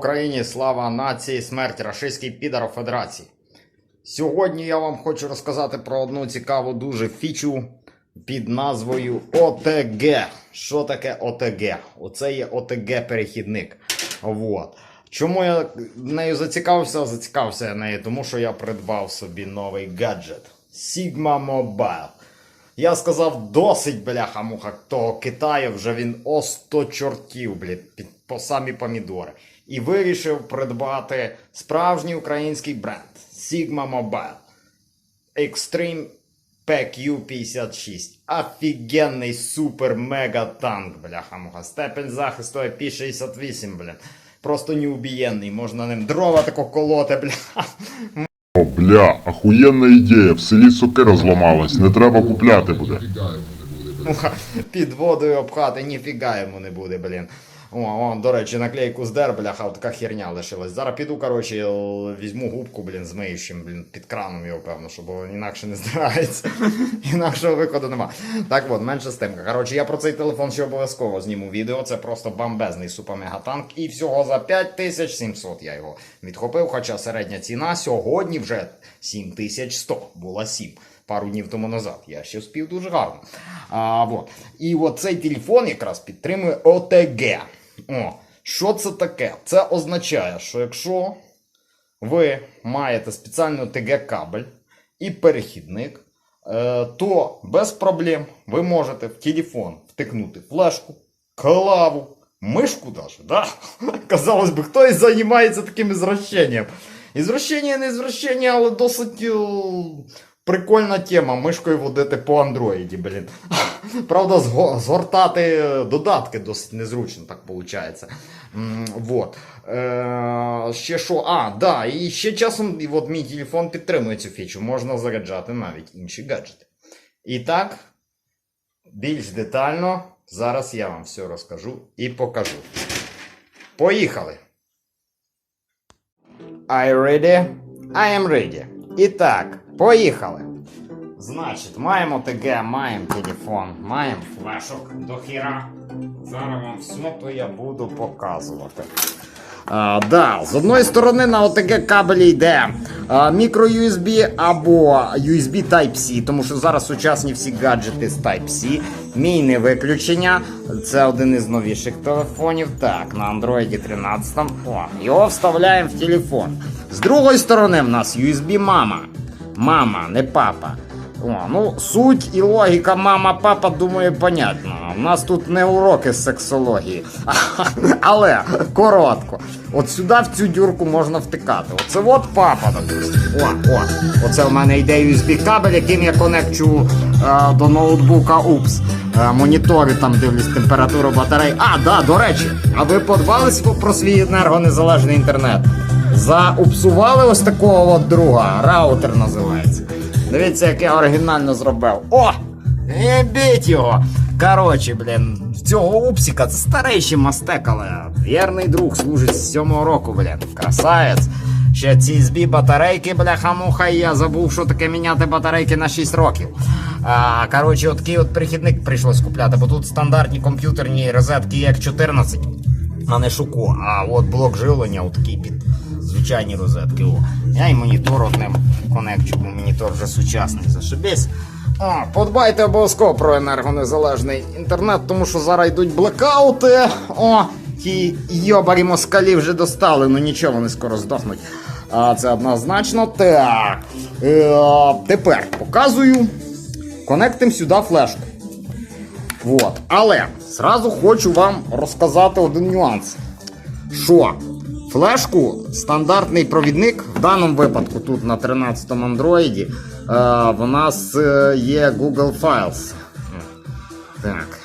Україні, слава нації, смерть рашистській підаро Федерації. Сьогодні я вам хочу розказати про одну цікаву дуже фічу під назвою ОТГ. Що таке ОТГ? Оце є ОТГ-перехідник. Вот. Чому я нею зацікавився? Зацікавився я нею, тому що я придбав собі новий гаджет Sigma Mobile. Я сказав, досить, бляха-муха, того Китаю, вже він о 100 чортів, блядь, по самі помідори. І вирішив придбати справжній український бренд Sigma Mobile Extreme PQ56. Офігенний супер-мега танк, бляха-муха. Степень захисту IP68, блін. Просто неубієнний, можна ним дрова тако колоти, бля. О, бля, охуєнна ідея, в селі сокира зламалась, не треба купляти буде. Муха під водою обхати, ніфіга йому не буде, блін. О, о, до речі, наклейку здер, бляха, от така херня лишилась. Зараз піду, коротше, візьму губку, блін, з миючим, блін, під краном його, певно, щоб інакше не здирається. Інакшого виходу нема. Так от, менше з тим. Коротше, я про цей телефон ще обов'язково зніму відео. Це просто бомбезний супер-мегатанк. І всього за 5700 я його відхопив, хоча середня ціна сьогодні вже 7100, була 7 пару днів тому назад. Я ще спів дуже гарно. А, вот. І от цей телефон якраз підтримує ОТГ. О, що це таке? Це означає, що якщо ви маєте спеціальний ОТГ кабель і перехідник, е, то без проблем ви можете в телефон втикнути флешку, клаву, мишку даже, да? Казалось би, хтось займається таким ізвращенням. Ізвращення не ізвращення, але досить е, прикольна тема. Мишкою водити по андроїді, блін. Правда, згортати додатки досить незручно, так виходить. Вот. Е, ще що? А, да, і ще часом і от мій телефон підтримує цю фічу. Можна заряджати навіть інші гаджети. І так, більш детально, зараз я вам все розкажу і покажу. Поїхали! I ready? I am ready. І так, поїхали. Значить, маємо ТГ, маємо телефон, маємо флешок до хіра. Зараз вам все то я буду показувати. А, да, з одної сторони на ОТГ кабелі йде а, мікро-USB або USB Type-C, тому що зараз сучасні всі гаджети з Type-C. Мій не виключення. Це один із новіших телефонів. Так, на Android 13. О, його вставляємо в телефон. З другої сторони в нас USB мама. Не папа. О, ну, суть і логіка мама, папа, думаю, понятно. У нас тут не уроки з сексології. Але коротко. От сюди в цю дюрку можна втикати. Оце от папа. О, о. Оце в мене йде USB кабель, яким я конекчу е, до ноутбука УПС. Е, монітори там дивлюсь температуру батарей. А, да, до речі, а ви подбались про свій енергонезалежний інтернет? Заупсували ось такого от друга. Раутер називається. Дивіться, як я оригінально зробив. О! Не біть його! Коротше, блін, цього упсіка це старейший мастек, але вірний друг служить з сьомого року, блін. Красавець. Ще ці збі батарейки, бляха-муха, і я забув, що таке міняти батарейки на 6 років. А, коротше, от такий от перехідник прийшлось купляти, бо тут стандартні комп'ютерні розетки як 14 а не шуко, а от блок живлення отакий під звичайні розетки. О. Я і монітор одним конекчу, бо монітор вже сучасний, зашибись. О, подбайте обов'язково про енергонезалежний інтернет, тому що зараз йдуть блекаути. О, ті йобарі москалі вже достали, ну нічого, вони скоро здохнуть. А це однозначно так. Е, тепер показую. Конектим сюди флешку. Вот. Але зразу хочу вам розказати один нюанс. Що флешку, стандартний провідник, в даному випадку тут на 13-му андроїді, е, в нас е, є Google Files. Так.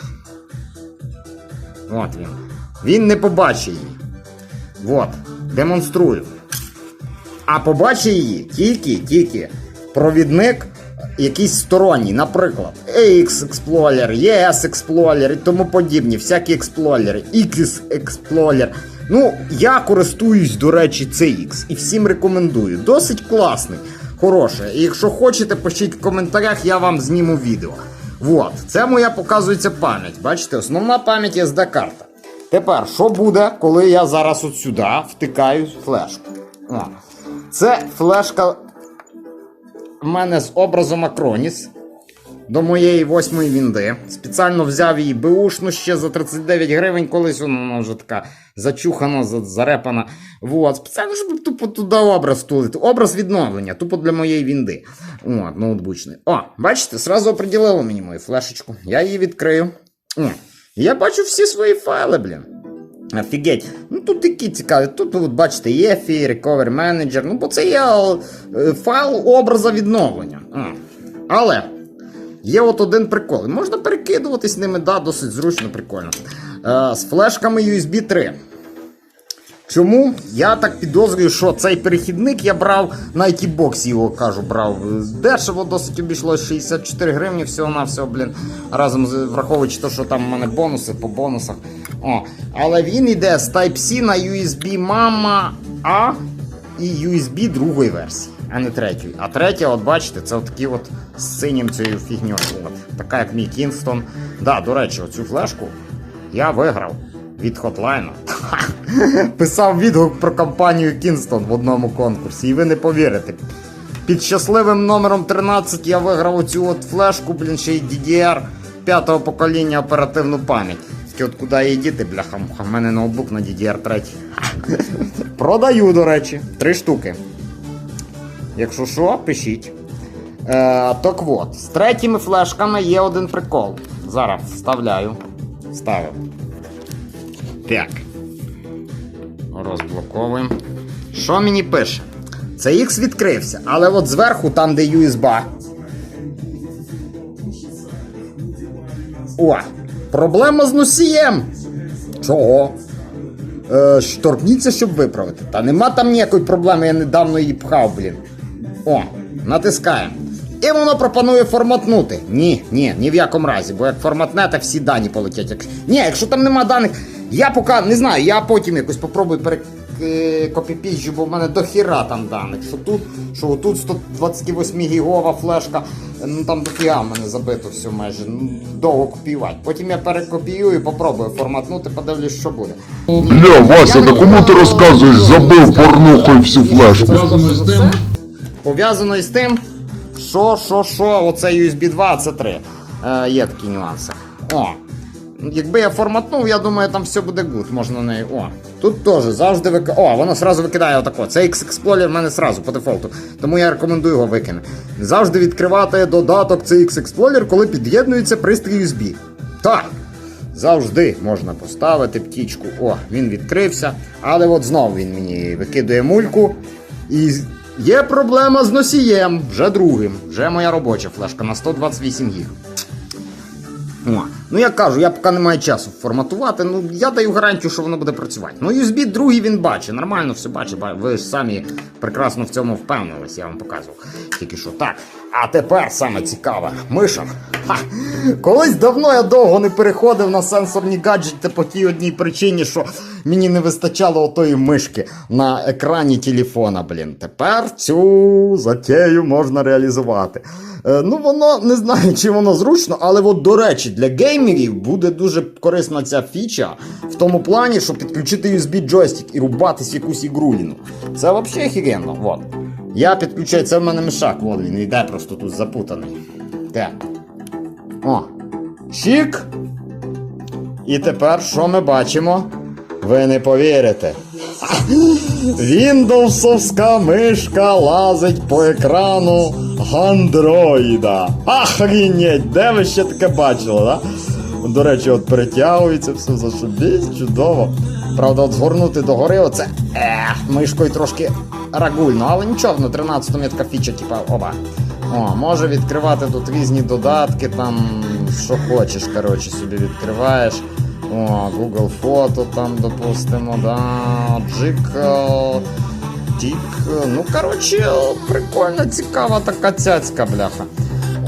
От він. Він не побачить її. От. Демонструю. А побачить її тільки, тільки провідник якийсь сторонній, наприклад, AX Explorer, ES Explorer і тому подібні, всякі експлорери, X Explorer. Ну, я користуюсь, до речі, CX і всім рекомендую. Досить класний, хороший. І якщо хочете, пишіть в коментарях, я вам зніму відео. Вот, це моя показується пам'ять. Бачите, основна пам'ять SD карта. Тепер, що буде, коли я зараз от сюди втикаю флешку? О, це флешка в мене з образом Акроніс до моєї восьмої вінди. Спеціально взяв її беушну ще за 39 гривень, колись вона вже така зачухана, зарепана. Вот. Спеціально, щоб тупо туди образ тулити. Образ відновлення, тупо для моєї вінди. От, ноутбучний. О, бачите, сразу оприділило мені мою флешечку. Я її відкрию. О, я бачу всі свої файли, блін. Офігеть. Ну тут такі цікаві. Тут, от, бачите, EFI, Recovery Manager. Ну, бо це є е, файл образа відновлення. А. Але є от один прикол. Можна перекидуватись ними, да, досить зручно, прикольно. Е, з флешками USB 3. Чому? Я так підозрюю, що цей перехідник я брав на IT-боксі, його кажу, брав. Дешево досить обійшлось 64 гривні всього-навсього, блін. Разом з враховуючи те, що там у мене бонуси по бонусах. О, але він йде з Type-C на USB Mama A і USB другої версії, а не третьої. А третя, от бачите, це такі от з синім цією фігньою. От. Така як мій Kingston. Да, до речі, оцю флешку я виграв від Хотлайна. Писав відгук про компанію Kingston в одному конкурсі, і ви не повірите. Під щасливим номером 13 я виграв оцю от флешку, блін, ще й DDR п'ятого покоління оперативну пам'ять. Тільки от куди її діти, бляха, в мене ноутбук на DDR 3. Продаю, до речі, три штуки. Якщо що, пишіть. Е, так от, з третіми флешками є один прикол. Зараз вставляю. Ставив. Так. Розблоковуємо. Що мені пише? Це X відкрився, але от зверху, там, де USB. О! Проблема з носієм! Чого? Е, шторкніться, щоб виправити. Та нема там ніякої проблеми, я недавно її пхав, блін. О, натискаємо. І воно пропонує форматнути. Ні, ні, ні в якому разі, бо як форматнете, всі дані полетять. Як... Ні, якщо там нема даних, я поки не знаю, я потім якось попробую перекопіпіжджу, бо в мене дохіра там даних. Що тут, що тут 128 гігова флешка, ну там в мене забито все майже. Ну, довго копіювати. Потім я перекопіюю, попробую форматнути, подивлюсь, що буде. Бля, Вася, та кому ти розказуєш? Забив порнухою всю флешку. Зв'язано з тим, Пов'язано із тим, що, що, що, оце USB 2, це 3. Е, є такі нюанси. О. Якби я форматнув, я думаю, там все буде гуд. Можна неї. О. Тут теж завжди вик... О, воно одразу викидає отако. Це X-Explorer в мене сразу по дефолту. Тому я рекомендую його викинути. Завжди відкривати додаток CX Explorer, коли під'єднується пристрій USB. Так. Завжди можна поставити птічку. О, він відкрився. Але от знову він мені викидує мульку. І є проблема з носієм. Вже другим. Вже моя робоча флешка на 128 гіг. О, ну я кажу, я поки не маю часу форматувати. Ну я даю гарантію, що воно буде працювати. Ну, USB другий він бачить, нормально все бачить. ба- Ви ж самі прекрасно в цьому впевнились, я вам показував. Тільки що так. А тепер саме цікаве, миша. Колись давно я довго не переходив на сенсорні гаджети по тій одній причині, що мені не вистачало отої мишки на екрані телефона. Блін, тепер цю затею можна реалізувати. Е, ну, воно не знаю, чи воно зручно, але от до речі, для геймерів буде дуже корисна ця фіча в тому плані, щоб підключити USB джойстик і рубатись якусь ігруліну. Це взагалі охеренно. Вот. Я підключаю, це в мене мішак, от він йде просто тут запутаний. Так. О. Чик. І тепер що ми бачимо? Ви не повірите. Віндовсовська мишка лазить по екрану гандроїда. Охренеть, де ви ще таке бачили, да? До речі, от перетягується все зашибись, чудово. Правда, от згорнути догори, оце ех, мишкою трошки рагульно, але нічого, на 13-му є така фіча, типа оба. О, може відкривати тут різні додатки, там що хочеш, коротше, собі відкриваєш. О, Google фото там, допустимо, да, Джик, Тік. Ну, коротше, прикольно, цікава така цяцька, бляха.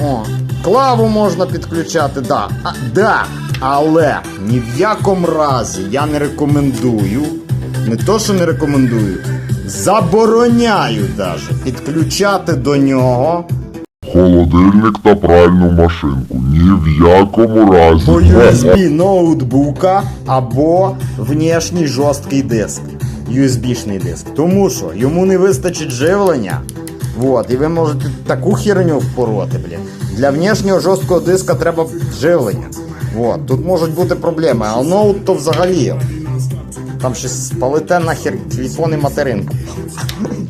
О, клаву можна підключати, да. А, да. Але ні в якому разі я не рекомендую, не то, що не рекомендую, забороняю даже підключати до нього холодильник та пральну машинку. Ні в якому разі. По USB ноутбука або внешній жорсткий диск. USB-шний диск. Тому що йому не вистачить живлення. Вот, і ви можете таку херню впороти, блін. Для внешнього жорсткого диска треба живлення. Вот, тут можуть бути проблеми, а ноут то взагалі. Там щось спалите нахер телефон і материнку.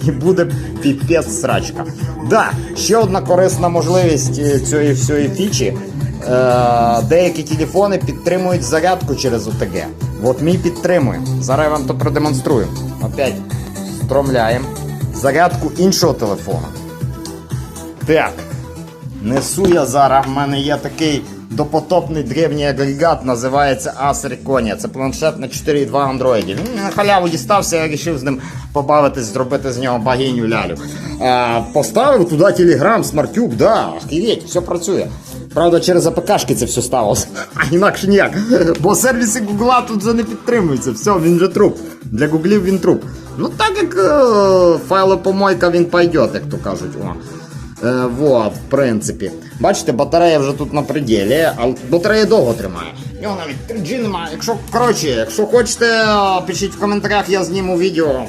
І буде піпець срачка. Да, ще одна корисна можливість е, цієї всієї фічі. Е, деякі телефони підтримують зарядку через ОТГ. От мій підтримує. Зараз я вам то продемонструю. Опять стромляємо зарядку іншого телефона. Так. Несу я зараз. В мене є такий допотопний древній агрегат, називається Acer Iconia. Це планшет на 4.2 Android. На халяву дістався, я вирішив з ним побавитись, зробити з нього богиню лялю. А, поставив туди Telegram, SmartTube, да, охереть, все працює. Правда, через АПКшки це все ставилося. А інакше ніяк. Бо сервіси Гугла тут вже не підтримуються. Все, він же труп. Для гуглів він труп. Ну так як е, файлопомойка він пойдет, як то кажуть. Е, вот, в принципі. Бачите, батарея вже тут на пределі, а батарея довго тримає. В нього навіть 3G немає. Якщо, коротше, якщо хочете, е, пишіть в коментарях, я зніму відео,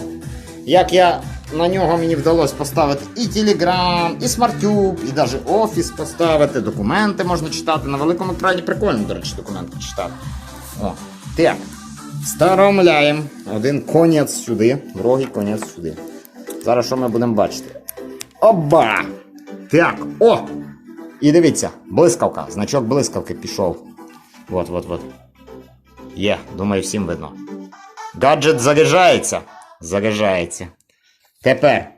як я на нього мені вдалося поставити і Telegram, і SmartTube, і навіть Office поставити, документи можна читати. На великому екрані прикольно, до речі, документи читати. О, так. Старомляємо. Один конець сюди, другий конець сюди. Зараз що ми будемо бачити? Оба! Так, о! І дивіться, блискавка, значок блискавки пішов. Вот, вот, вот. Є, думаю, всім видно. Гаджет заряджається. Заряджається. Тепер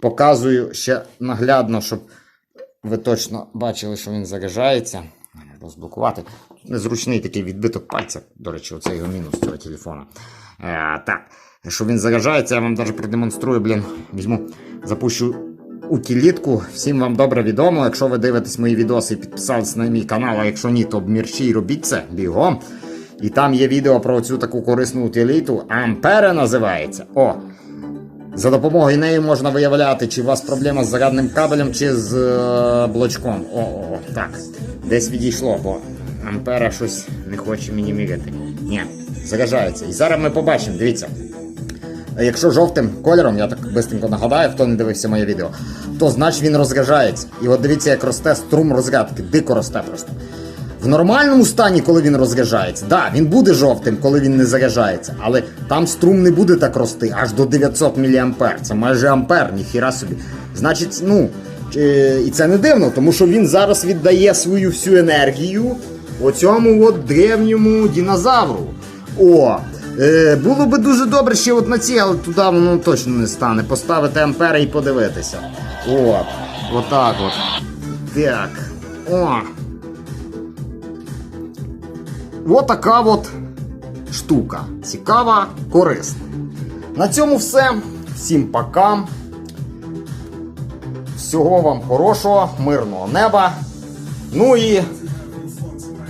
показую ще наглядно, щоб ви точно бачили, що він заряджається. Розблокувати. Незручний такий відбиток пальця. До речі, оце його мінус цього телефона. Е, так, що він заряджається, я вам навіть продемонструю, блін. Візьму, запущу утилітку. Всім вам добре відомо. Якщо ви дивитесь мої відоси підписались на мій канал, а якщо ні, то мерщій робіть це бігом. І там є відео про цю таку корисну утиліту. Ампере називається. О! За допомогою неї можна виявляти, чи у вас проблема з зарядним кабелем, чи з е, блочком. О, о, о, так. Десь відійшло, бо Ампера щось не хоче мені міряти. Ні, заряджається. І зараз ми побачимо, дивіться. Якщо жовтим кольором, я так бистренько нагадаю, хто не дивився моє відео, то значить він розряджається. І от дивіться, як росте струм розрядки, дико росте просто. В нормальному стані, коли він розряджається, да, він буде жовтим, коли він не заряджається, але там струм не буде так рости, аж до 900 мА. Це майже ампер, ніхіра собі. Значить, ну, і це не дивно, тому що він зараз віддає свою всю енергію оцьому от древньому динозавру. О, е, було би дуже добре ще от на ці, але туди воно точно не стане. Поставити ампери і подивитися. От, отак от. Так. О. От така от штука. Цікава, корисна. На цьому все. Всім пока. Всього вам хорошого, мирного неба. Ну і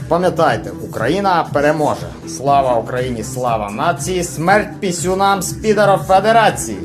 пам'ятайте, Україна переможе. Слава Україні, слава нації, смерть пісюнам з підаров Федерації.